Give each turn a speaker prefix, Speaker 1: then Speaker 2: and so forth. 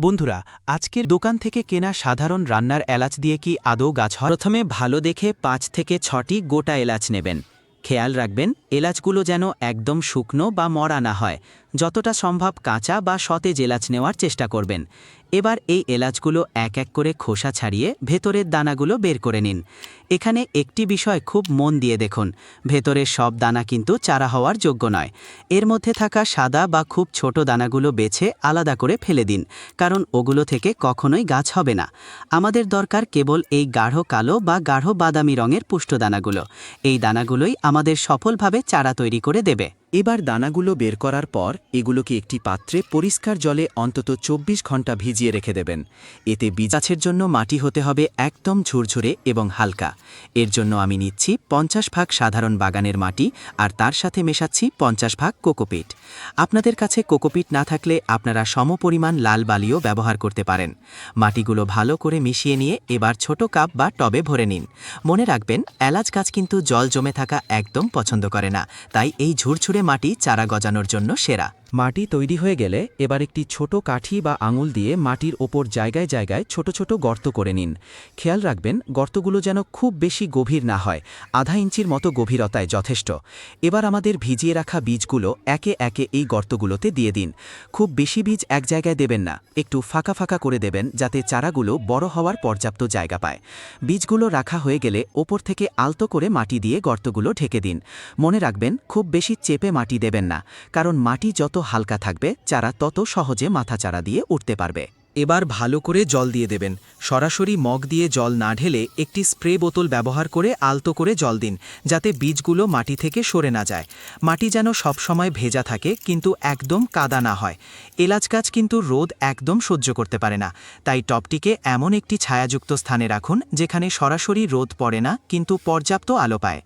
Speaker 1: বন্ধুরা, আজকের দোকান থেকে কেনা সাধারণ রান্নার এলাচ দিয়ে কি আদৌ গাছ প্রথমে ভালো দেখে পাঁচ থেকে ছটি গোটা এলাচ নেবেন। খেয়াল রাখবেন, এলাচগুলো যেন একদম শুকনো বা মরা না হয়। যতটা সম্ভব কাঁচা বা সতেজ এলাচ নেওয়ার চেষ্টা করবেন। এবার এই এলাচগুলো এক এক করে খোসা ছাড়িয়ে ভেতরের দানাগুলো বের করে নিন। এখানে একটি বিষয় খুব মন দিয়ে দেখুন। ভেতরের সব দানা কিন্তু চারা হওয়ার যোগ্য নয়। এর মধ্যে থাকা সাদা বা খুব ছোট দানাগুলো বেছে আলাদা করে ফেলে দিন, কারণ ওগুলো থেকে কখনোই গাছ হবে না। আমাদের দরকার কেবল এই গাঢ় কালো বা গাঢ় বাদামি রঙের পুষ্ট দানাগুলো এই দানাগুলোই আমাদের সফলভাবে চারা তৈরি করে দেবে। এবার দানাগুলো বের করার পর এগুলোকে একটি পাত্রে পরিষ্কার জলে অন্তত চব্বিশ ঘণ্টা ভিজিয়ে রেখে দেবেন। এতে বীজাছের জন্য মাটি হতে হবে একদম ঝুরঝুরে এবং হালকা। এর জন্য আমি নিচ্ছি পঞ্চাশ ভাগ সাধারণ বাগানের মাটি আর তার সাথে মেশাচ্ছি পঞ্চাশ ভাগ কোকোপিট। আপনাদের কাছে কোকোপিট না থাকলে আপনারা সমপরিমাণ লাল বালিও ব্যবহার করতে পারেন। মাটিগুলো ভালো করে মিশিয়ে নিয়ে এবার ছোট কাপ বা টবে ভরে নিন। মনে রাখবেন, এলাচ গাছ কিন্তু জল জমে থাকা একদম পছন্দ করে না, তাই এই ঝুরঝুরে মাটি চারা গজানোর জন্য সেরা। মাটি তৈরি হয়ে গেলে এবার একটি ছোট কাঠি বা আঙুল দিয়ে মাটির ওপর জায়গায় জায়গায় ছোট ছোট গর্ত করে নিন। খেয়াল রাখবেন, গর্তগুলো যেন খুব বেশি গভীর না হয়, আধা ইঞ্চির মতো গভীরতায় যথেষ্ট। এবার আমাদের ভিজিয়ে রাখা বীজগুলো একে একে এই গর্তগুলোতে দিয়ে দিন। খুব বেশি বীজ এক জায়গায় দেবেন না, একটু ফাঁকা ফাঁকা করে দেবেন যাতে চারাগুলো বড় হওয়ার পর্যাপ্ত জায়গা পায়। বীজগুলো রাখা হয়ে গেলে ওপর থেকে আলতো করে মাটি দিয়ে গর্তগুলো ঢেকে দিন। মনে রাখবেন, খুব বেশি চেপে মাটি দেবেন না, কারণ মাটি যত হালকা থাকবে, চারা তত সহজে মাথা চারা দিয়ে উঠতে পারবে। এবার ভালো করে জল দিয়ে দেবেন। সরাসরি মগ দিয়ে জল না ঢেলে একটি স্প্রে বোতল ব্যবহার করে আলতো করে জল দিন, যাতে বীজগুলো মাটি থেকে সরে না যায়। মাটি যেন সবসময় ভেজা থাকে, কিন্তু একদম কাদা না হয়। এলাচ গাছ কিন্তু রোদ একদম সহ্য করতে পারে না, তাই টপটিকে এমন একটি ছায়াযুক্ত স্থানে রাখুন, যেখানে সরাসরি রোদ পড়ে না, কিন্তু পর্যাপ্ত আলো পায়।